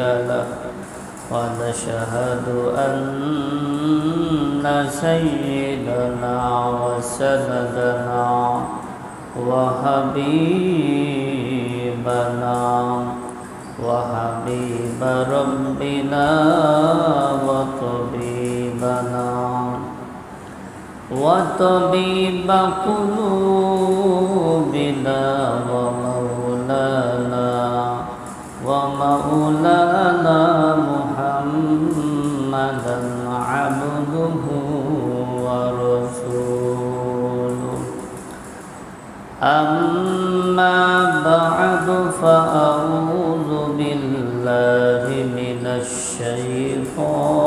له ونشهد أن سيدنا وسندنا وحبيبنا وحبيب ربنا وطبيبنا وطبيب قلوبنا ومولانا ومولانا بعد فأعوذ بالله من الشيطان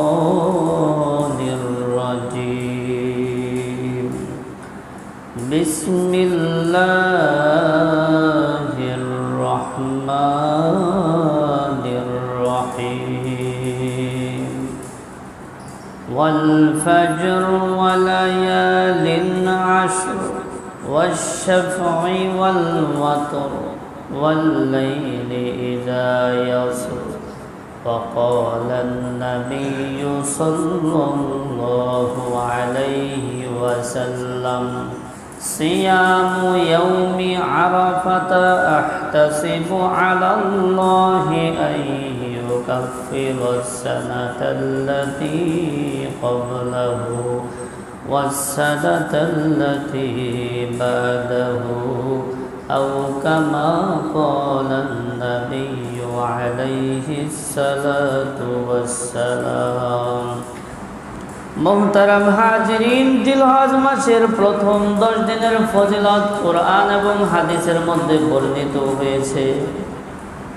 والشفع والوتر والليل إذا يصر فقال النبي صلى الله عليه وسلم صيام يوم عرفة أحتسب على الله أن يكفر السنة التي قبله. والسنة التي بعده أو كما قال النبي عليه الصلاة والسلام মোহতারাম হাজরিন জিলহজ মাসের প্রথম দশ দিনের ফজিলত কোরআন এবং হাদিসের মধ্যে বর্ণিত হয়েছে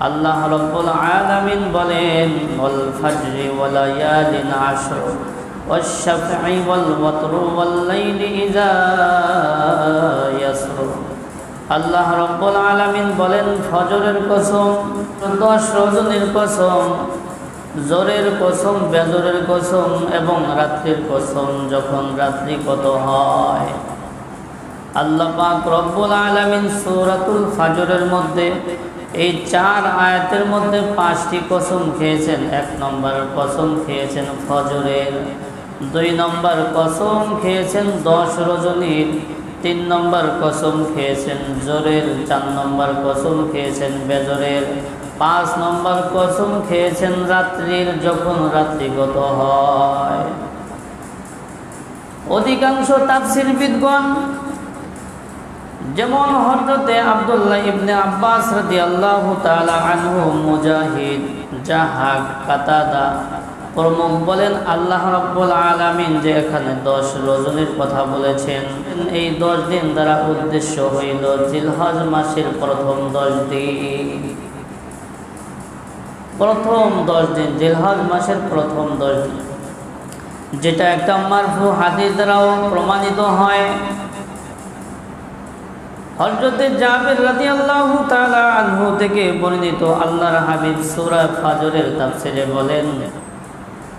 আল্লাহ রব্বুল আলামিন বলেন ওয়াল ফাজরি ওয়া লায়ালিন আশর والشفع والوتر والليل إذا يسر আল্লাহ রব্বুল আলামিন বলেন ফজরের কসম দশ রজনীর কসম জোরের কসম বেজরের কসম এবং রাত্রির কসম যখন রাত্রি কত হয় আল্লাহ পাক রব্বুল আলামিন সূরাতুল ফাজরের মধ্যে এই চার আয়াতের মধ্যে পাঁচটি কসম খেয়েছেন এক নম্বর কসম খেয়েছেন ফজরের দুই নম্বর কসম খেয়েছেন দশ রজনীর তিন নম্বর কসম খেয়েছেন জোরের, চার নম্বর কসম খেয়েছেন বেজরের, পাঁচ নম্বর কসম খেয়েছেন রাত্রির যখন রাত্রিগত হয়। অধিকাংশ তাফসির বিদগণ যেমন হজরতে আবদুল্লাহ ইবনে আব্বাস রাদিয়াল্লাহু তাআলা আনহু মুজাহিদ জাহাক কাতাদা প্রমুখ বলেন আল্লাহ রাব্বুল আলামিন যে এখানে দশ রজনীর কথা বলেছেন। এই দশ দিন দ্বারা উদ্দেশ্য হইল জিলহজ মাসের প্রথম দশ দিন। প্রথম দশ দিন, জিলহজ মাসের প্রথম দশ দিন। যেটা একটা মারফু হাদিস দ্বারাও প্রমাণিত হয়। হজরতে জাবির তাআলা আনহু থেকে বর্ণিত আল্লাহর হাবিব সূরা ফাজরের তাফসীরে বলেন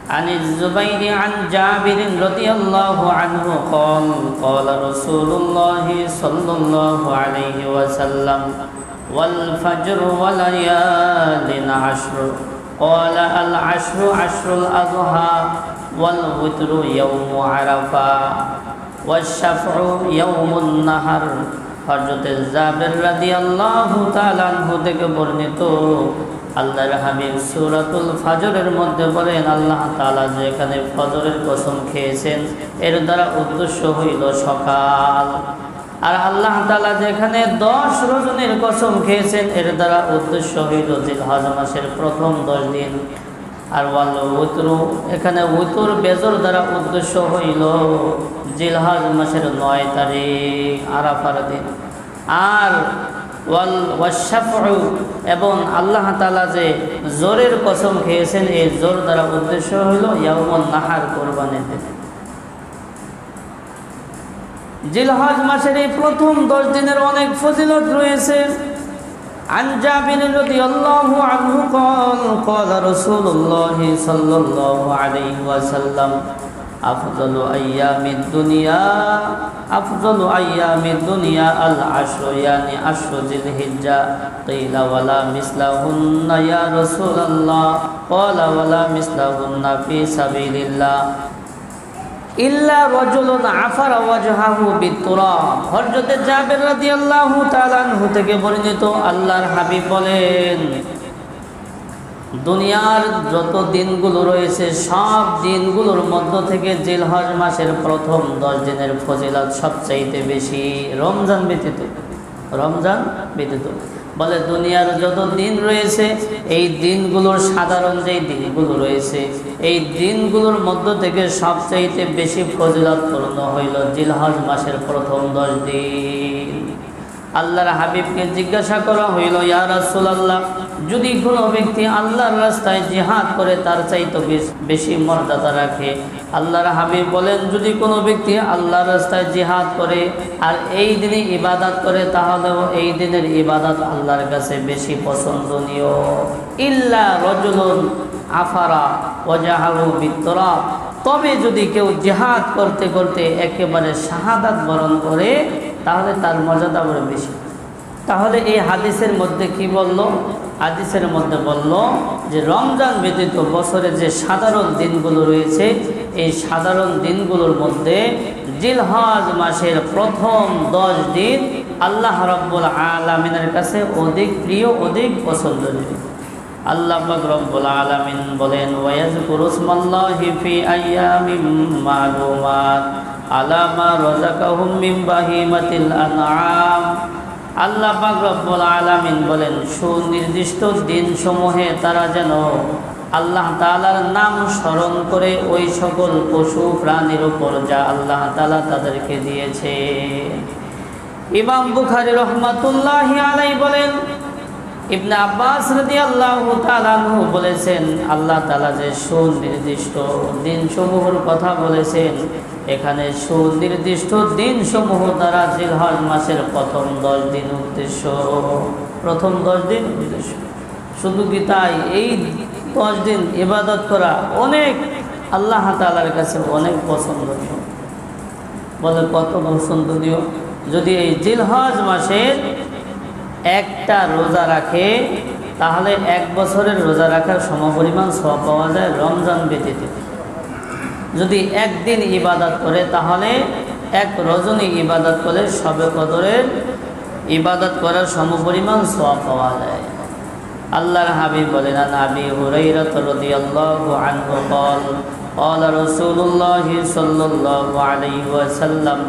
عن الزبير عن جابر رضي الله عنه قال قال رسول الله صلى الله عليه وسلم والفجر وليال عشر قال العشر عشر الأضحى والوتر يوم عرفة والشفع يوم النهر হজরত জাবের রাদি আল্লাহ তালানহু থেকে বর্ণিত আল্লাহর হাবিব সুরাতুল ফাজরের মধ্যে বলেন, আল্লাহ তাআলা যে এখানে ফজরের কসম খেয়েছেন, এর দ্বারা উদ্দেশ্য হইল সকাল। আর আল্লাহ তাআলা যেখানে দশ রজনীর কসম খেয়েছেন, এর দ্বারা উদ্দেশ্য হইল জিলহজ মাসের প্রথম দশ দিন। আর ওয়াল উতরু, এখানে উতুর বেজর দ্বারা উদ্দেশ্য হইল জিলহজ মাসের নয় তারিখ, আরাফার দিন। আর ওয়াল ওয়াশাফু এবং আল্লাহ তাআলা যে জোরের কসম খেয়েছেন এই জোর দ্বারা উদ্দেশ্য হইল ইয়াউমুন নাহার কোরবানির দিন জিলহজ মাসের এই প্রথম দশ দিনের অনেক ফজিলত রয়েছে عن جابر رضي الله عنه قال قال رسول الله صلى الله عليه وسلم أفضل أيام الدنيا أفضل أيام الدنيا العشر يعني عشر ذي الحجة قيل ولا مثلهن يا رسول الله قال ولا مثلهن في سبيل الله ইল্লা রজুলুন আফারা ওয়াজহাহু বিতুরাব হযরত জাবের রাদিয়াল্লাহু তাআলা আনহু থেকে বর্ণিত আল্লাহর হাবিব বলেন দুনিয়ার যত দিনগুলো রয়েছে, সব দিনগুলোর মধ্য থেকে জিলহজ মাসের প্রথম দশ দিনের ফজিলত সবচাইতে বেশি রমজান ব্যতীত। রমজান ব্যতীত। বলে দুনিয়ার যত দিন রয়েছে, এই দিনগুলোর সাধারণ যেই দিনগুলো রয়েছে, এই দিনগুলোর মধ্য থেকে সবচাইতে বেশি ফজিলতপূর্ণ হইল জিলহজ মাসের প্রথম দশ দিন। আল্লাহর হাবিবকে জিজ্ঞাসা করা হইল, ইয়া রাসূলুল্লাহ যদি কোনো ব্যক্তি আল্লাহর রাস্তায় জিহাদ করে, তার চাইতে বেশি মর্যাদা রাখে। আল্লাহর হাবিব বলেন, যদি কোনো ব্যক্তি আল্লাহর রাস্তায় জিহাদ করে আর এই দিনে ইবাদত করে, তাহলেও এই দিনের ইবাদত আল্লাহর কাছে বেশি পছন্দনীয়। ইল্লা রজুলুন আফারা ওজাহাহু বিতরা তবে যদি কেউ জিহাদ করতে করতে একেবারে শাহাদাত বরণ করে, তাহলে তার মর্যাদা বড় বেশি। তাহলে এই হাদিসের মধ্যে কি বলল? হাদিসের মধ্যে বলল যে রমজান ব্যতীত বছরের যে সাধারণ দিনগুলো রয়েছে, এই সাধারণ দিনগুলোর মধ্যে জিলহজ মাসের প্রথম দশ দিন আল্লাহ রব্বুল আলমিনের কাছে অধিক প্রিয়, অধিক পছন্দনীয়। আল্লাহ রব্বুল আলামিন বলেন ওয়াজকুরু ইসমাল্লাহি ফি আইয়ামিম মালুমাত আলা মা রাযাকাহুম মিন আল্লাহ পাক রব্বুল আলামিন বলেন, সুনির্দিষ্ট দিনসমূহে তারা যেন আল্লাহ তাআলার নাম স্মরণ করে ওই সকল পশু প্রাণীর উপর যা আল্লাহ তাআলা তাদেরকে দিয়েছে। ইমাম বুখারী রহমাতুল্লাহি আলাইহি বলেন, ইবনে আব্বাস রাদিয়াল্লাহু তাআলা আনহু বলেছেন, আল্লাহ তাআলা যে সুনির্দিষ্ট দিনসমূহের কথা বলেছেন এখানে সুনির্দিষ্ট দিনসমূহ দ্বারা জিলহজ মাসের প্রথম দশ দিন উদ্দেশ্য। প্রথম দশ দিন উদ্দেশ্য। শুধু কি তাই? এই দশ দিন ইবাদত করা অনেক আল্লাহ তাআলার কাছে অনেক পছন্দনীয়। বলে কত পছন্দনীয়? যদি এই জিলহজ মাসের একটা রোজা রাখে, তাহলে এক বছরের রোজা রাখার সমপরিমাণ সব পাওয়া যায় রমজান ব্যতীত। যদি একদিন ইবাদত করে তাহলে এক রজনী ইবাদত করে সবে কদরের ইবাদত করার সমপরিমাণ সব পাওয়া যায় আল্লাহর হাবিব বলেন আন আবি হুরাইরাত রাদিয়াল্লাহু আনহু قال قال رسول الله صلى الله عليه وسلم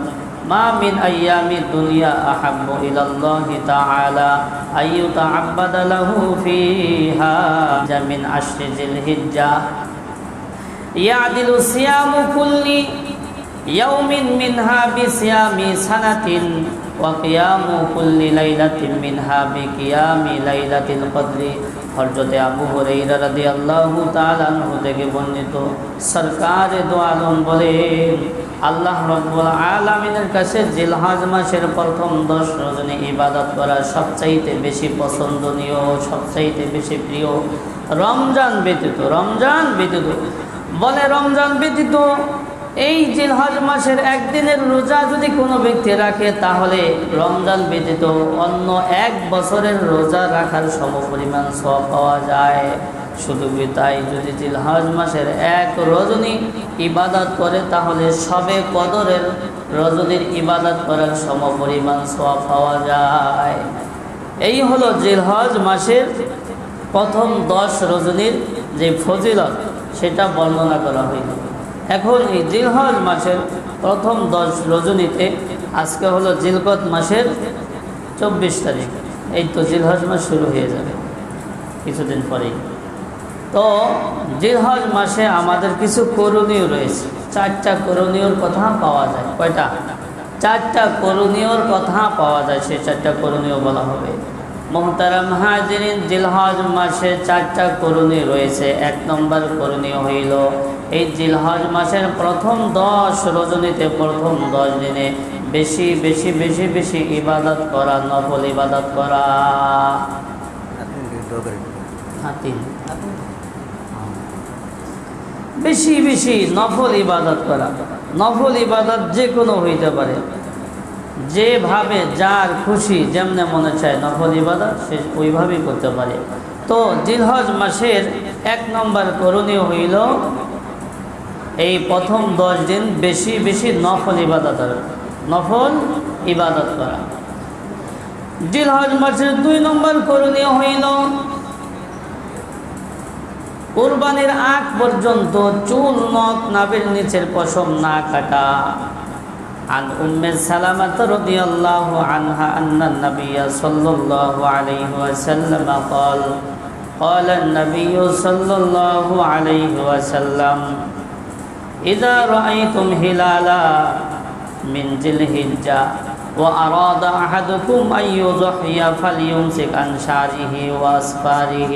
ما من أيام الدنيا أحب إلى الله تعالى أن يتعبد له فيها من عشر ذي ইয়াদিলু সিয়ামু কুল্লি ইয়াউমিন মিনহা বিসিয়ামি সানাতিন ওয়া কিয়ামু কুল্লি লাইলাতিন মিনহা বিকিয়ামি লাইলাতিল কদরি। হযরতে আবু হুরাইরা রাদিয়াল্লাহু তাআলা আনহু থেকে বর্ণিত সরকার দো আলম বলেন, আল্লাহ রব্বুল আলামিনের কাছে জিলহাজ মাসের প্রথম দশ রজনী ইবাদত করা সবচাইতে বেশি পছন্দনীয়, সবচাইতে বেশি প্রিয়। রমজান ব্যতীত রমজান ব্যতীত বলে রমজান ব্যতীত এই জিলহজ মাসের একদিনের রোজা যদি কোনো ব্যক্তি রাখে, তাহলে রমজান ব্যতীত অন্য এক বছরের রোজা রাখার সমপরিমাণ সব পাওয়া যায়। শুধু তাই? যদি জিলহজ মাসের এক রজনী ইবাদত করে, তাহলে সবে কদরের রজনীর ইবাদত করার সমপরিমাণ সব পাওয়া যায়। এই হলো জিলহজ মাসের প্রথম দশ রজনীর যে ফজিলত। সেটা বর্ণনা করা হইল। এখন এই জিলহজ মাসের প্রথম দশ রজনীতে, আজকে হলো জিলকত মাসের চব্বিশ তারিখ। এই তো জিলহজ মাস শুরু হয়ে যাবে কিছুদিন পরেই। তো জিলহজ মাসে আমাদের কিছু করণীয় রয়েছে। চারটা করণীয়র কথা পাওয়া যায়। কয়টা? চারটা করণীয়র কথা পাওয়া যায়। সেই চারটা করণীয় বলা হবে। মোহতারাম হাজিরিন জিলহজ মাসে চারটা করণীয় রয়েছে। এক নম্বর করণীয় হইল এই জিলহজ মাসের প্রথম দশ রজনীতে, প্রথম দশ দিনে বেশি বেশি বেশি বেশি ইবাদত করা, নফল ইবাদত করা। বেশি বেশি নফল ইবাদত করা। নফল ইবাদত যে কোনো হইতে পারে। যেভাবে যার খুশি যেমনে মনে চায় নফল ইবাদত, সে ওইভাবেই করতে পারে। তো জিলহজ মাসের এক নম্বর করণীয় হইল এই প্রথম দশ দিন বেশি বেশি নফল ইবাদত নফল ইবাদত করা। জিলহজ মাসের দুই নম্বর করণীয় হইল কোরবানির আগ পর্যন্ত চুল নখ নাবের নিচের পশম না কাটা। عن أم سلمة رضي الله عنها أن النبي صلى الله عليه وسلم قال قال النبي صلى الله عليه وسلم إذا رأيتم هلالا من ذي الحجة وأراد أحدكم أن يضحي فليمسك عن شعره وأسفاره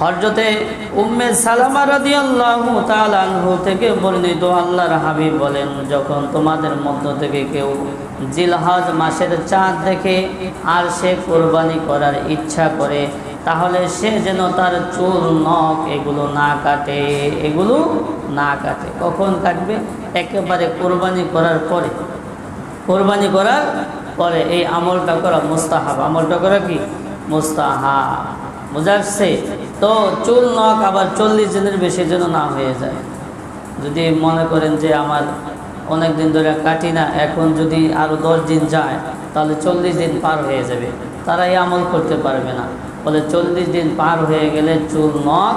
হরজতে উম্মে সালামা রাদিয়াল্লাহু তাআলা আনহু থেকে বর্ণিত আল্লাহর হাবিব বলেন, যখন তোমাদের মধ্য থেকে কেউ জিলহজ মাসের চাঁদ দেখে আর সে কোরবানি করার ইচ্ছা করে, তাহলে সে যেন তার চুল, নখ এগুলো না কাটে। এগুলো না কাটে। কখন কাটবে? একেবারে কোরবানি করার পরে। কোরবানি করার পরে এই আমলটা করা মুস্তাহাব। আমলটা করা কি? মুস্তাহাব। বুঝাচ্ছে তো চুল নখ আবার চল্লিশ দিনের বেশি যেন না হয়ে যায়। যদি মনে করেন যে আমার অনেক দিন ধরে কাটি না, এখন যদি আরও দশ দিন যায়, তাহলে চল্লিশ দিন পার হয়ে যাবে। তারা এই আমল করতে পারবে না। বলে চল্লিশ দিন পার হয়ে গেলে চুল, নখ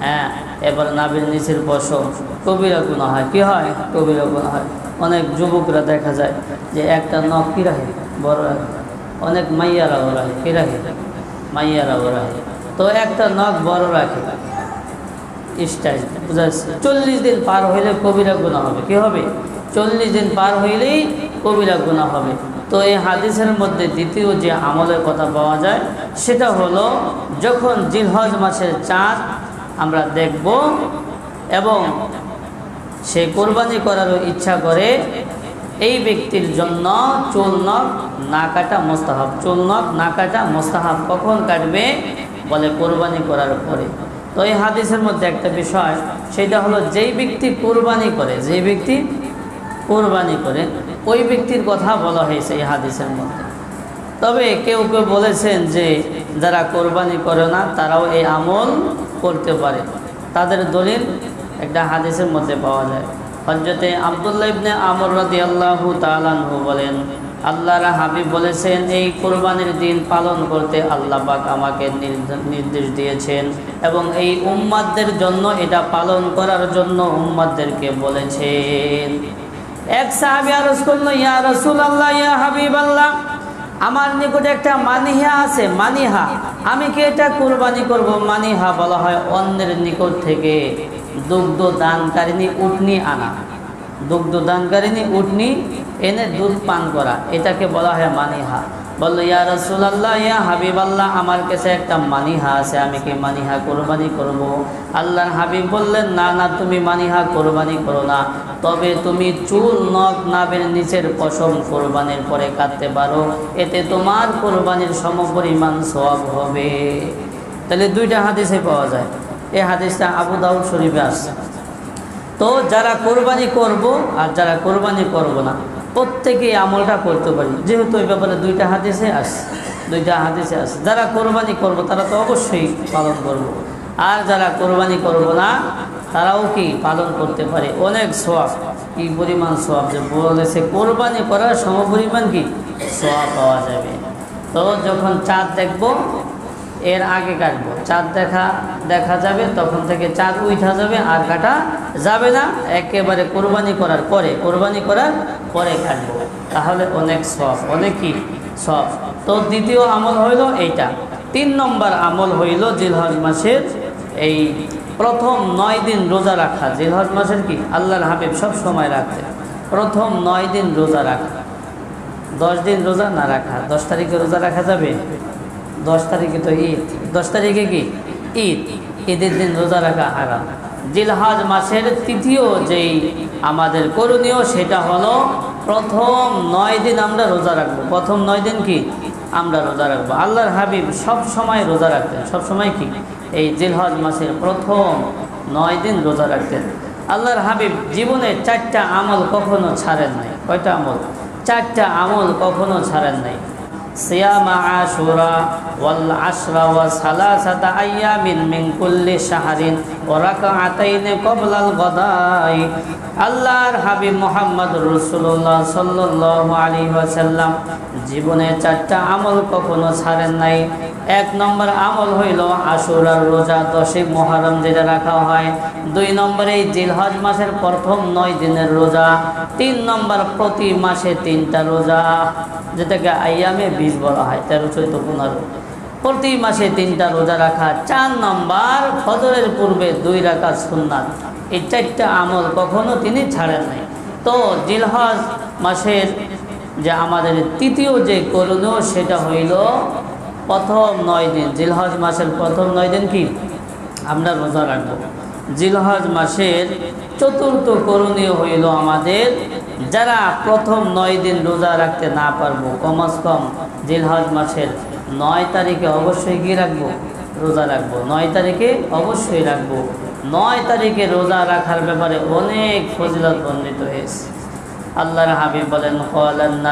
হ্যাঁ এবার নাবির নিচের পশম কবিরা গুণা হয়। কি হয়? কবিরা গুণা হয়। অনেক যুবকরা দেখা যায় যে একটা নখ কী রাখে? বড় অনেক মাইয়ারাও রাখে। কী রাখে? মাইয়ারাও রাখে। তো একটা নখ বড় রাখে চল্লিশ দিন পার হইলে কবিরা গুণা হবে। কি হবে? চল্লিশ দিন পার হইলেই কবিরা গুণা হবে। তো এই হাদিসের মধ্যে দ্বিতীয় যে আমলের কথা পাওয়া যায়, সেটা হলো যখন জিলহজ মাসের চাঁদ আমরা দেখব এবং সে কোরবানি করারও ইচ্ছা করে, এই ব্যক্তির জন্য চুল নখ না কাটা মোস্তাহাব। চুল নখ না কাটা মোস্তাহাব কখন কাটবে? বলে কোরবানি করার পরে তো এই হাদিসের মধ্যে একটা বিষয়, সেটা হলো যেই ব্যক্তি কোরবানি করে, যেই ব্যক্তি কোরবানি করে, ওই ব্যক্তির কথা বলা হয়েছে এই হাদিসের মধ্যে। তবে কেউ কেউ বলেছেন যে যারা কোরবানি করে না, তারাও এই আমল করতে পারে। তাদের দলিল একটা হাদিসের মধ্যে পাওয়া যায়। হজরতে আবদুল্লাহ ইবনে আমর রাদি আল্লাহু তালানহু বলেন আল্লাহর হাবিব বলেছেন, এই কোরবানির দিন পালন করতে আল্লাহ পাক আমাকে নির্দেশ দিয়েছেন এবং এই উম্মাদদের জন্য এটা পালন করার জন্য উম্মাদদেরকে বলেছেন। এক সাহাবি আরজ করল, ইয়া রসুল আল্লাহ ইয়া হাবিব আল্লাহ আমার নিকটে একটা মানিহা আছে, মানিহা। আমি কি এটা কোরবানি করব? মানিহা বলা হয় অন্যের নিকট থেকে দুগ্ধ দানকারিনী উটনি আনা। দুগ্ধ দানকারিনী উটনি এনে দুধ পান করা। এটাকে বলা হয় মানিহা। বলল, ইয়া রসুলাল্লাহ, ইয়া হাবিব আল্লাহ আমার কাছে একটা মানিহা আছে, আমি কি মানিহা কোরবানি করব। আল্লাহর হাবিব বললেন, না না, তুমি মানিহা কোরবানি করো না। তবে তুমি চুল, নখ নাবের নিচের পশম কোরবানির পরে কাটতে পারো। এতে তোমার কোরবানির সমপরিমাণ সব হবে। তাহলে দুইটা হাদিসে পাওয়া যায়। এই হাদিসটা আবু দাউদ শরীফে আসছে তো যারা কোরবানি করব আর যারা কোরবানি করব না, প্রত্যেকেই আমলটা করতে পারি। যেহেতু ওই ব্যাপারে দুইটা হাদিসে আসে দুইটা হাদিসে আসে যারা কোরবানি করব, তারা তো অবশ্যই পালন করব। আর যারা কোরবানি করব না, তারাও কি পালন করতে পারে? অনেক সোয়াব কি পরিমাণ সোয়াব যে বলেছে, কোরবানি করার সমপরিমাণ কি? সোয়াব পাওয়া যাবে। তো যখন চাঁদ দেখব এর আগে কাটবো। চাঁদ দেখা দেখা যাবে, তখন থেকে চাঁদ উঠা যাবে, আর কাটা যাবে না। একেবারে কোরবানি করার পরে, কোরবানি করার পরে কাটবো। তাহলে অনেক সফ অনেক কি সফ তো দ্বিতীয় আমল হইল এইটা। তিন নম্বর আমল হইল জিলহজ মাসের এই প্রথম নয় দিন রোজা রাখা। জিলহজ মাসের কি? আল্লাহর হাবিব সব সময় রাখতে প্রথম নয় দিন রোজা রাখা। দশ দিন রোজা না রাখা। দশ তারিখে রোজা রাখা যাবে? দশ তারিখে তো ঈদ। দশ তারিখে কি? ঈদ। ঈদের দিন রোজা রাখা হারাম। জিলহাজ মাসের তৃতীয় যেই আমাদের করণীয়, সেটা হলো প্রথম নয় দিন আমরা রোজা রাখব। প্রথম নয় দিন কি? আমরা রোজা রাখব। আল্লাহর হাবিব সব সময় রোজা রাখতেন। সব সময় কি? এই জিলহজ মাসের প্রথম নয় দিন রোজা রাখতেন। আল্লাহর হাবিব জীবনে চারটা আমল কখনো ছাড়েন নাই। কয়টা আমল? চারটা আমল কখনো ছাড়েন নাই। সিয়ামা আশুরা আল্লাহর হাবিব জীবনে চারটা আমল কখনো ছাড়েন নাই। এক নম্বর আমল হইল আশুরার রোজা দশই মহারম যেটা রাখা হয়। দুই নম্বরে জিলহজ মাসের প্রথম নয় দিনের রোজা। তিন নম্বর প্রতি মাসে তিনটা রোজা, যেটাকে আইয়ামে বীজ বলা হয়, তেরো চৈত পনেরো। প্রতি মাসে তিনটা রোজা রাখা, চার নম্বর ফজরের পূর্বে দুই রাখা সুন্নাত। এই চারটা আমল কখনো তিনি ছাড়েন নাই। তো জিলহজ মাসের যে আমাদের তৃতীয় যে করণীয় সেটা হইল প্রথম নয় দিন। জিলহজ মাসের প্রথম নয় দিন কি? আমরা রোজা রাখব। জিলহজ মাসের চতুর্থ করণীয় হইল আমাদের যারা প্রথম নয় দিন রোজা রাখতে না পারব, কমাস কম জিলহজ মাসের নয় তারিখে অবশ্যই কী রাখব? রোজা রাখব। নয় তারিখে অবশ্যই রাখব। নয় তারিখে রোজা রাখার ব্যাপারে অনেক ফজিলত বর্ণিত হয়েছে। আল্লাহর হাবিব বলেন কলান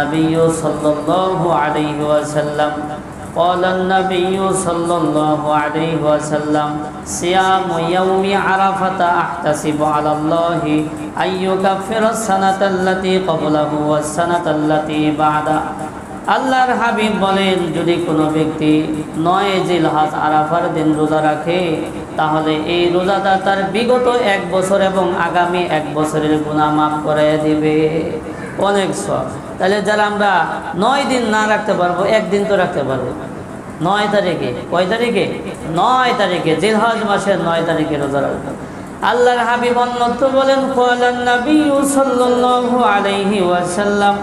আরাফাতা আহতাসিবু আলাল্লাহি আইয়ুকাফিরা সানাতাল্লাতী ক্বাবলাহু ওয়াস বাদা। আল্লাহর হাবিব বলেন, যদি কোনো ব্যক্তি নয় জিল হাস আরাফার দিন রোজা রাখে, তাহলে এই রোজাদা তার বিগত এক বছর এবং আগামী এক বছরের গুণা মাফ করাইয়া দিবে। অনেক সব। তাহলে যারা আমরা নয় দিন না রাখতে পারব, একদিন তো রাখতে পারব। নয় তারিখে, কয় তারিখে? নয় তারিখে জিলহজ মাসের নয় তারিখে রোজা রাখব। আল্লাহর হাবিব অন্যত্র বলেন, কলান নবী সাল্লাল্লাহু আলাইহি ওয়াসাল্লাম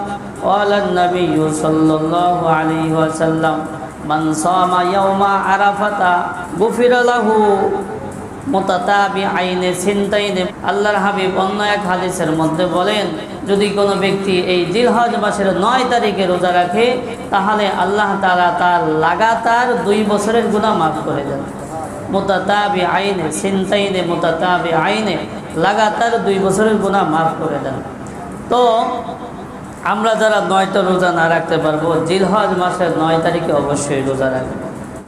قال النبي صلى الله عليه وسلم من صام يوم عرفة غفر له মোতাতাবি আইনে ছিনতাইনে আল্লাহর হাবিব অন্য এক হাদিসের মধ্যে বলেন যদি কোনো ব্যক্তি এই জিলহজ মাসের নয় তারিখে রোজা রাখে তাহলে আল্লাহ তালা তার লাগাতার দুই বছরের গুণা মাফ করে দেন মোতাতাবি আইনে ছিনতাইনে মোতাতাবি আইনে লাগাতার দুই বছরের গুণা মাফ করে দেন তো আমরা যারা নয়টা রোজা না রাখতে পারব জিলহজ মাসের নয় তারিখে অবশ্যই রোজা রাখব।